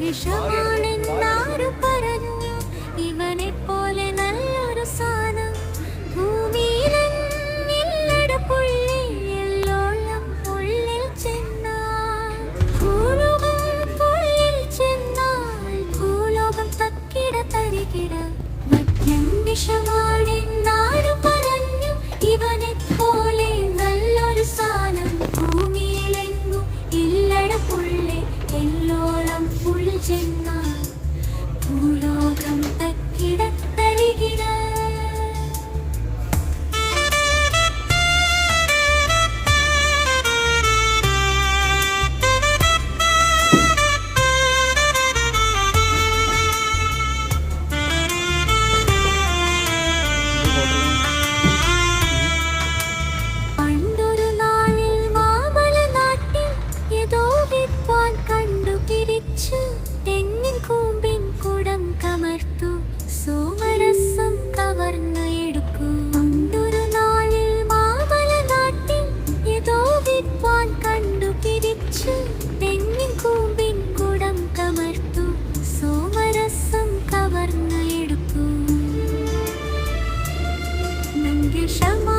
വിഷമാണെന്നാരു പറഞ്ഞു. ഇവനെ പോലെ നല്ലൊരു സാധനം ഭൂമിയിലെന്നില്ലട ചെന്നാൽ ഭൂലോകം തക്കിട കുടം സോമരസം കവർന്നു എടുക്കൂ. പണ്ടൊരു നാളിൽ മാമല നാട്ടിൽ ഏതോ വിദ്വാൻ കണ്ടു പിരിച്ചു. തെങ്ങിൻ കൂമ്പിൻ കുടം കമർത്തു സോമരസം കവർന്നു എടുക്കൂ. നങ്കി ക്ഷമ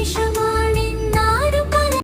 为什么